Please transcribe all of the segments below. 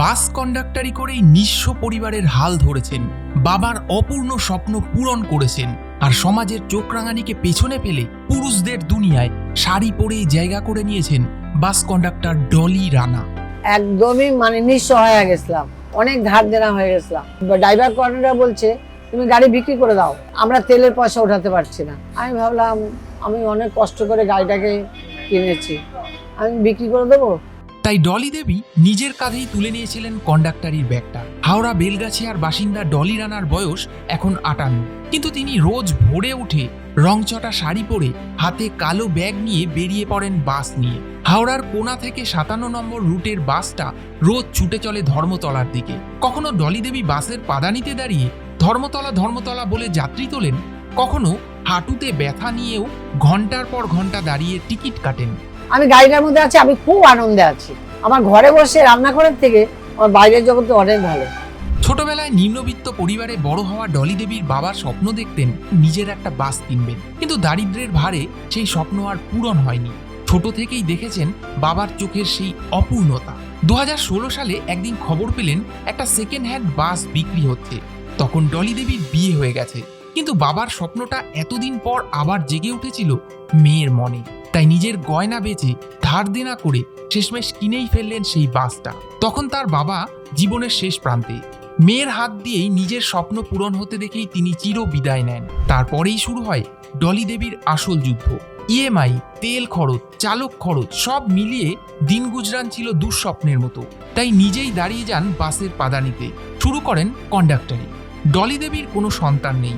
বাস কন্ডাক্টারি করেই নিঃস্ব পরিবারের হাল ধরেছেন, বাবার অপূর্ণ স্বপ্ন পূরণ করেছেন আর সমাজের চোখ রাঙানিকে পেছনে ফেলে পুরুষদের দুনিয়ায় শাড়ি পরেই জায়গা করে নিয়েছেন বাস কন্ডাক্টর ডলি রানা। একদমই মানে নিঃস্ব হয়ে গেছিলাম, অনেক ধার দেনা হয়ে গেছিলাম। ড্রাইভার কর্নাররা বলছে, তুমি গাড়ি বিক্রি করে দাও, আমরা তেলের পয়সা উঠাতে পারছি না। আমি ভাবলাম, আমি অনেক কষ্ট করে গাড়িটাকে কিনেছি, আমি বিক্রি করে দেবো? তাই ডলি দেবী নিজের কাঁধেই তুলে নিয়েছিলেন কন্ডাক্টরির ব্যাগটা। হাওড়া বেলগাছিয়ার বাসিন্দা ডলি রানার বয়স এখন আটান্ন। কিন্তু তিনি রোজ ভোরে উঠে রংচটা শাড়ি পরে হাতে কালো ব্যাগ নিয়ে বেরিয়ে পড়েন বাস নিয়ে। হাওড়ার কোনা থেকে সাতান্ন নম্বর রুটের বাসটা রোজ ছুটে চলে ধর্মতলার দিকে। কখনো ডলি দেবী বাসের পাদানিতে দাঁড়িয়ে ধর্মতলা ধর্মতলা বলে যাত্রী তোলেন, কখনো হাঁটুতে ব্যথা নিয়েও ঘণ্টার পর ঘণ্টা দাঁড়িয়ে টিকিট কাটেন। আমি গাড়িটার মধ্যে আছি, আমি খুব আনন্দে আছি। আমার ঘরে বসে রান্নাঘরের থেকে আমার বাইরের জগতে অনেক ভালো। ছোটবেলায় নিম্নবিত্ত পরিবারে বড় হওয়া ডলি দেবীর বাবার স্বপ্ন দেখতেন নিজের একটা বাস কিনবেন। কিন্তু দারিদ্র্যের ভারে সেই স্বপ্ন আর পূরণ হয়নি। ছোট থেকেই দেখেছেন বাবার চোখের সেই অপূর্ণতা। দু হাজার ষোলো সালে একদিন খবর পেলেন একটা সেকেন্ড হ্যান্ড বাস বিক্রি হচ্ছে। তখন ডলি দেবীর বিয়ে হয়ে গেছে। কিন্তু বাবার স্বপ্নটা এতদিন পর আবার জেগে উঠেছিল মেয়ের মনে। তাই নিজের গয়না বেচে ধার দেনা করে শেষমেশ কিনেই ফেললেন সেই বাসটা। তখন তার বাবা জীবনের শেষ প্রান্তে। মেয়ের হাত দিয়েই নিজের স্বপ্ন পূরণ হতে দেখেই তিনি চির বিদায় নেন। তারপরেই শুরু হয় ডলি দেবীর আসল যুদ্ধ। ইএমআই, তেল খরচ, চালক খরচ সব মিলিয়ে দিন গুজরান ছিল দুঃস্বপ্নের মতো। তাই নিজেই দাঁড়িয়ে যান বাসের পাদানিতে। শুরু করেন কন্ডাক্টরি। ডলি দেবীর কোনো সন্তান নেই।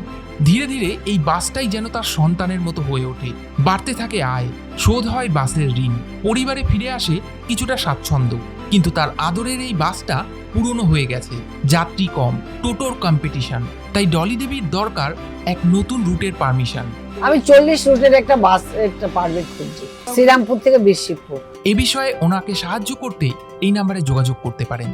ধীরে ধীরে এই বাসটাই যেন তার সন্তানের মতো হয়ে ওঠে। বাড়তে থাকে আয় শোধ হয় বাসের ঋণ পরিবারে ফিরে আসে কিছুটা স্বাচ্ছন্দ্য। কিন্তু তার আদরের এই বাসটা পুরনো হয়ে গেছে যাত্রী কম টোটোর কম্পিটিশন তাই ডলি দেবীর দরকার এক নতুন রুটের পারমিশন আমি চল্লিশ রুটের একটা বাস একটা পারমিট খুঁজছি শ্রীরামপুর থেকে বিশিবপুর এ বিষয়ে ওনাকে সাহায্য করতে এই নাম্বারে যোগাযোগ করতে পারেন।